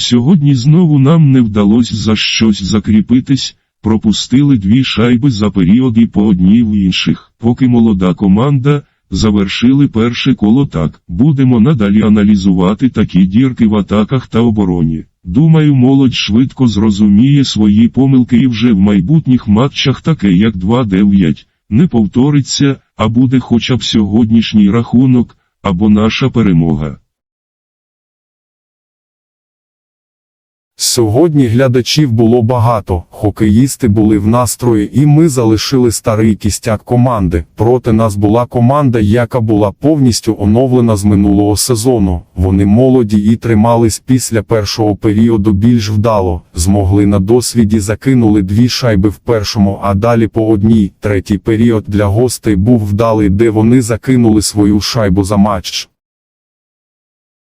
Сьогодні знову нам не вдалося за щось закріпитись, пропустили дві шайби за період і по одній в інших. Поки молода команда, завершили перше коло так. Будемо надалі аналізувати такі дірки в атаках та обороні. Думаю, молодь швидко зрозуміє свої помилки і вже в майбутніх матчах таке як 2-9 не повториться, а буде хоча б сьогоднішній рахунок, або наша перемога. Сьогодні глядачів було багато, хокеїсти були в настрої і ми залишили старий кістяк команди. Проти нас була команда, яка була повністю оновлена з минулого сезону. Вони молоді і тримались після першого періоду більш вдало, змогли на досвіді закинули дві шайби в першому, а далі по одній. Третій період для гостей був вдалий, де вони закинули свою шайбу за матч.